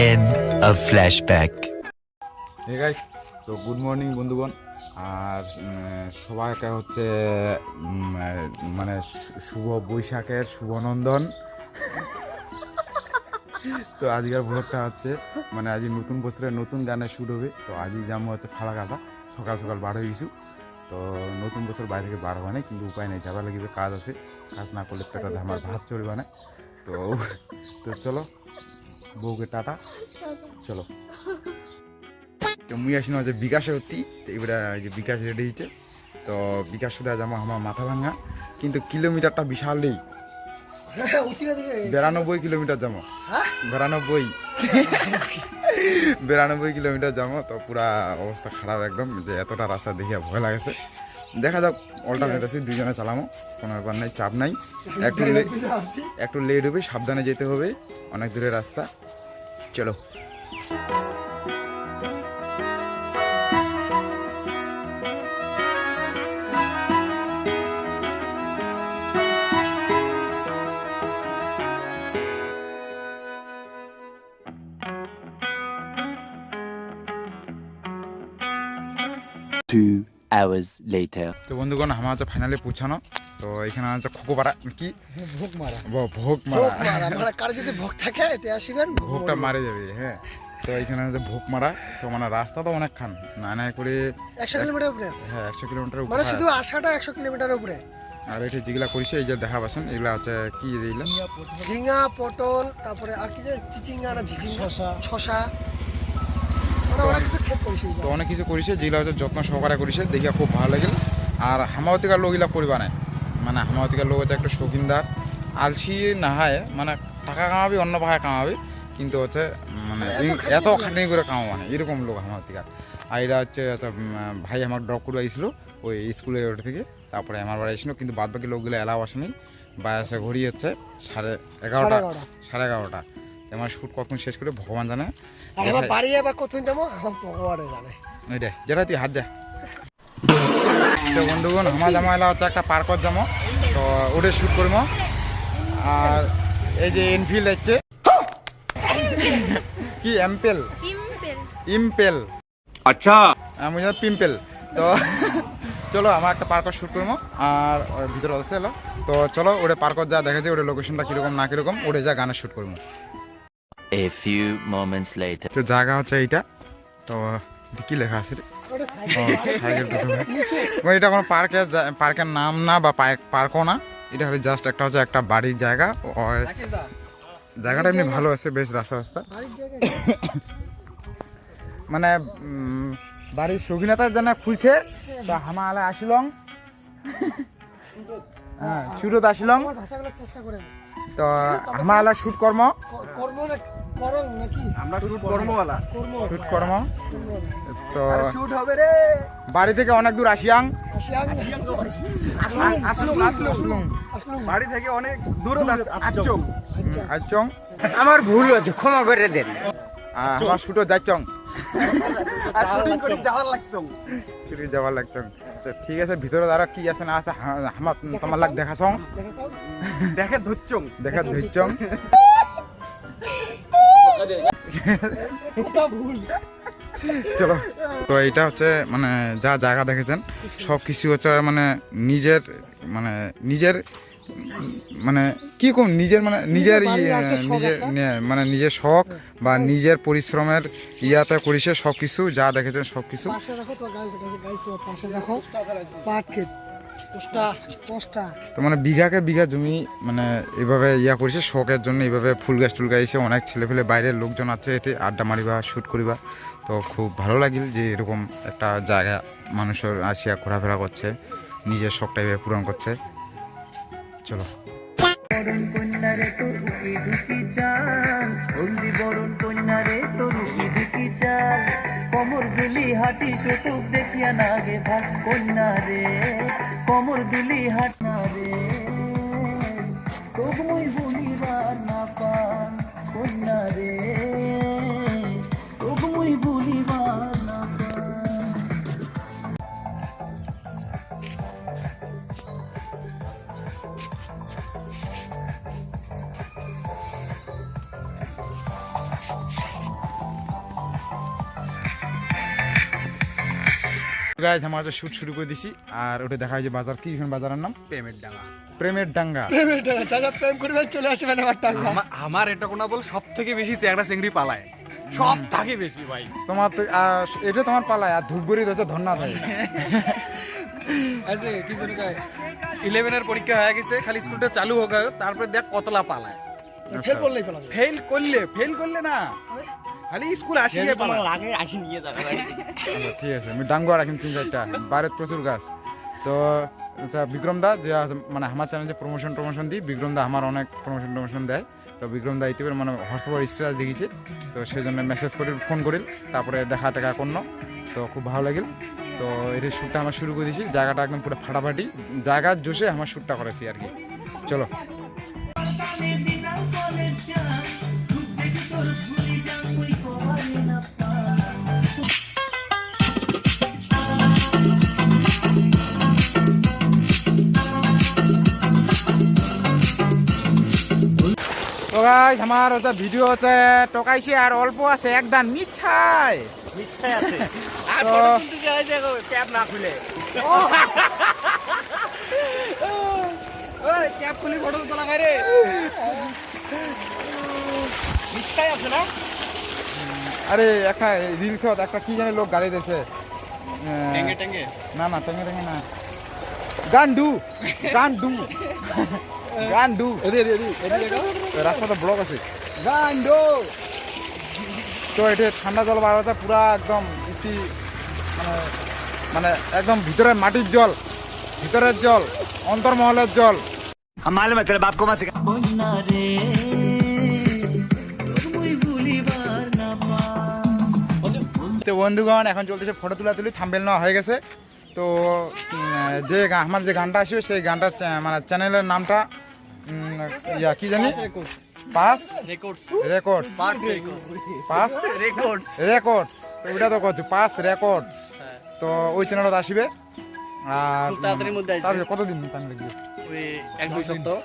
End of flashback. Hey guys তো good morning বন্ধুগণ। আর সবাইকে হচ্ছে মানে শুভ বৈশাখের শুভনন্দন তো আজকের ভোরটা হচ্ছে মানে আজ নতুন বছরের নতুন গানের শুট হবে। তো আজই যাব হচ্ছে ফালা কাটা সকাল সকাল বার হয়ে গেছু। তো নতুন বছর বাইরে থেকে বার হয় না, কিন্তু উপায় নেই, যাবার লাগবে, কাজ আছে। কাজ না করলে পেটে আমার ভাত চড়বে না। তো তো চলো বউকে টাটা। চলো। তো মুই আসিনো যে বিকাশে অতি তো এবারে যে বিকাশ রেডি হয়েছে তো বিকাশ শুধু যাব আমার মাথা ভাঙা কিন্তু কিলোমিটারটা বিশাল নেই বিরানব্বই কিলোমিটার যাব। বিরানব্বই। বিরানব্বই কিলোমিটার যাব তো পুরা অবস্থা খারাপ একদম যে এতটা রাস্তা দেখে ভয় লাগেছে। দেখা যাক অল্টারনেট আছে দুজনে চালামো কোনো ব্যাপার নাই চাপ নাই। একটু একটু লেট হবে সাবধানে যেতে হবে অনেক দূরের রাস্তা। চলো। Two hours later. তো বন্ধুগণ আমার হচ্ছে ফাইনালি পৌঁছানো। তো এখানে হচ্ছে খোকোপাড়া। কি? ভোগ মারা ব- ভোগ মারা মারা মানে কার যদি ভোগ থাকে এটা আসিবেন ভোগ ভোগটা। মারে যাবে হ্যাঁ। তো এখানে হচ্ছে ভোগ মারা তো মানে রাস্তা তো অনেক খান না না করে একশো কিলোমিটার উপরে। হ্যাঁ একশো কিলোমিটার মানে শুধু আসাটা একশো কিলোমিটার উপরে। আর এটা যেগুলা করিছে এই যে দেখা পাচ্ছেন এগুলা হচ্ছে কি ঝিঙা পটল তারপরে আর কি যে চিচিঙ্গা না ঝিঝিঙ্গা শশা তো অনেক কিছু করিছে যেগুলা হচ্ছে যত্ন সহকারে করিছে দেখিয়া খুব ভালো লাগিল। আর হামাবতিকার লোক এগুলা করিবা নাই। মানে হামাবতিকার লোক হচ্ছে একটা শৌখিনদার। আলসি না হয় মানে টাকা কামাবি অন্য ভাষায় কামাবি কিন্তু হচ্ছে মানে এই- এত খাটনি করে। কামাবো না এরকম লোক হামাবতিকার আর এটা হচ্ছে ভাই আমার ড্রপ করে আইছিল ওই স্কুলে ওটা থেকে। তারপরে আমার বাড়ি আসছিল কিন্তু বাদ বাকি লোকগুলো এলাও আসেনি। বা এসে ঘড়ি হচ্ছে সাড়ে এগারোটা। সাড়ে এগারোটা। আমার শুট কখন শেষ করে ভগবান জানে। বাড়ি আবার কখন যাব? হ্যাঁ, ভগবানে জানে। ওইটাই যেটা তুই হাত যা তো বন্ধুগণ আমার জামা এলা হচ্ছে একটা পার্কত জামো তো ওটা শ্যুট করব আর এই যে এনফিল্ড হচ্ছে কি এমপেল ইম্পেল আচ্ছা। হ্যাঁ, আমি পিম্পেল তো চলো আমার একটা পার্কর শ্যুট করব আর ভিতরে আছে এলো। তো চলো ওটা পার্কত যা দেখা যায় ওটা লোকেশনটা কীরকম না কীরকম ওটা যা গানের শুট করব A few moments later. তো জায়গা হচ্ছে এইটা। তো কি লেখা আছে মানে এটা কোনো পার্কের জা- পার্কের নাম না বা পার্ক- পার্কও না। এটা হলো জাস্ট একটা হচ্ছে একটা বাড়ির জায়গা। আর জায়গাটা এমনি ভালো আছে বেশ রাস্তা রাস্তা। মানে উম, বাড়ির শৌখিনতার জন্য খুলছে। তো হামা আলে আসিলং। হ্যাঁ শুরুত আসিলং। তো হামা আলা শুট কর্ম। কর্ম নাকি? আমরা শুট কর্মওয়ালা। কর্ম। শুট কর্ম। তো শুট হবে রে। বাড়ি থেকে অনেক দূর আসিয়াং। আসিয়াং? আসলুম। আসলুম আসলুম। বাড়ি থেকে অনেক দূরত আসছম আচং আমার ভুল হচ্ছে ক্ষমা করে দেন। আমার শুটও যাচ্ছং আর শুটিং করে যাওয়ার লাগছং ঠিক আছে ভিতরে দ্বারা কি আছে না আছে আমার তোমার লাগ দেখাছং দেখে ধরছম দেখা ধরছং চলো। তো এটা হচ্ছে মানে যা জায়গা দেখেছেন সব কিছু হচ্ছে মানে নিজের মানে নিজের মানে কি কম নিজের মানে নিজের নিজের মানে নিজের শখ বা নিজের পরিশ্রমের ইয়াতে করিছে সব কিছু যা দেখেছেন সব কিছু দেখো তো গাছ গাছ গাছ তো পাশে দেখো পাট ক্ষেত তো মানে বিঘাকে বিঘা জমি মানে এভাবে ইয়া করেছে শখের জন্য এইভাবে ফুল গাছ টুল গাইছে অনেক ছেলে ফেলে বাইরের লোকজন আছে এতে আড্ডা মারিবা শ্যুট করিবা। তো খুব ভালো লাগিল যে এরকম একটা জায়গা মানুষের আসিয়া ঘোরাফেরা করছে নিজের শখটা এভাবে পূরণ করছে। চলো। বরণ কন্যারে তোর উকি চাল কমর দুলি হাঁটি দেখিয়া নাগে ভাগ কন্যা রে কমর দুলি হাট না রে তবুই গাইজ আমার শ্যুট শুরু করে দিছি। আর ওটা দেখা যায় যে বাজার কি এখন বাজারের নাম? পেমেন্ট ডাঙা প্রেমের ডাঙ্গা। যা যা প্রেম করবেন চলে আসবেন আমার টাকা। আমার এটা কোনা বল সব থেকে বেশি চ্যাংড়া চিংড়ি পালায়। সব থেকে বেশি ভাই। তোমার তো এটা তোমার পালায় আর ধূপগুড়ি হচ্ছে ধন্যা দেয় আচ্ছা কি জানি কয় ইলেভেনের পরীক্ষা হয়ে গেছে খালি স্কুলটা চালু হোক তারপরে দেখ কতলা পালায়। ফেল করলেই পেলাম ফেল করলে ফেল করলে না। খালি স্কুল আসিয়ে পালায় আচ্ছা, ঠিক আছে আমি ডাঙ্গুয়া রাখিম তিন চারটা। বাইরের প্রচুর গাছ। তো আচ্ছা বিক্রম দা যে মানে আমার চ্যানেলে প্রমোশন টমোশন দিই বিক্রম দা আমার অনেক প্রমোশন টমোশন দেয়। তো বিক্রম দা ইতিবার মানে হোয়াটসঅ্যাপের স্ট্যাটাস দেখিছে তো সেই জন্য মেসেজ করে ফোন করিল তারপরে দেখা টেকা করল। তো খুব ভালো লাগিল। তো এটা শ্যুটটা আমার শুরু করে দিয়েছি। জায়গাটা একদম পুরো ফাটাফাটি। জায়গার জোশে আমার শ্যুটটা করেছি আর কি। চলো। গাইস আমার হচ্ছে ভিডিও আছে টকাইছে আর অল্প আছে একদান মিঠাই। আর তো- ফটো তুলতে যাই দেখো ক্যাপ না খুলে। ওই ক্যাপ খুলে ফটো তোলা খাই রে। মিথ্যাই আছে না? আরে একটা রিলস একটা কি জানি লোক গাড়ি দিয়েছে টেঙ্গে টেঙ্গে। না না টেঙ্গে টেঙ্গে না। গান্ডু গান্ডু। গান্ডু রাস্তাটা ব্লক আছে। গান্ডো তো এটা ঠান্ডা জল বার হচ্ছে পুরা একদম ইতি মানে মানে একদম ভিতরে মাটির জল ভিতরের জল অন্তর্মহলের জল। রে তোর মুই ভুলিবার না পা তো বন্ধুগণ এখন চলতেছে ফটো তুলা তুলি থাম্বেল নেওয়া হয়ে গেছে। তো যে আমার যে গানটা আসবে সেই গানটা মানে চ্যানেলের নামটা ইয়া কি জানি? Pass records records pass records records তো ওইটা তো করছি পাস রেকর্ডস তো ওই চ্যানেলটা আসবে। আর তাড়াতাড়ির মধ্যে আসবে। কতদিন টাইম লাগবে? ওই এক দুই সপ্তাহ।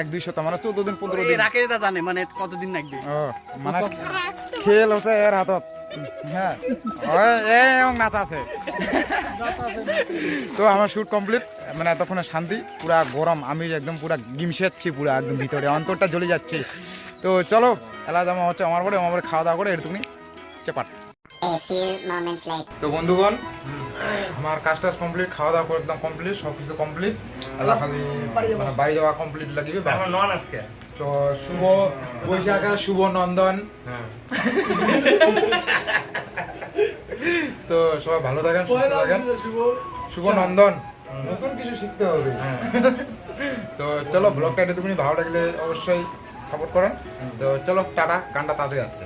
এক দুই সপ্তাহ মানে চোদ্দ দিন পনেরো দিন। দা জানে মানে কতদিন লাগবে? মানে খেল হচ্ছে এর হাতত। হ্যাঁ। এবং নাচা আছে। তো আমার শুট কমপ্লিট মানে এতক্ষণে শান্তি পুরা গরম আমি একদম পুরা গিমসেচ্ছি পুরা একদম ভিতরে অন্তরটা জ্বলে যাচ্ছে। তো চলো এলা জামা হচ্ছে আমার পরে আমার পরে খাওয়া দাওয়া করে এটুকুনি চেপাট। তো বন্ধুগণ আমার কাজ টাজ কমপ্লিট খাওয়া দাওয়া করে একদম কমপ্লিট সব কিছু কমপ্লিট মানে বাড়ি যাওয়া কমপ্লিট লাগিবে ব্যাস। তো শুভ বৈশাখা শুভ নন্দন। তো সবাই ভালো থাকেন সুস্থ থাকেন। শুভ নন্দন। নতুন কিছু শিখতে হবে। তো চলো ব্লগটা একটু তুমি ভালো লাগলে অবশ্যই সাপোর্ট করেন। তো চলো টাটা কানটা তাড়াতাড়ি যাচ্ছে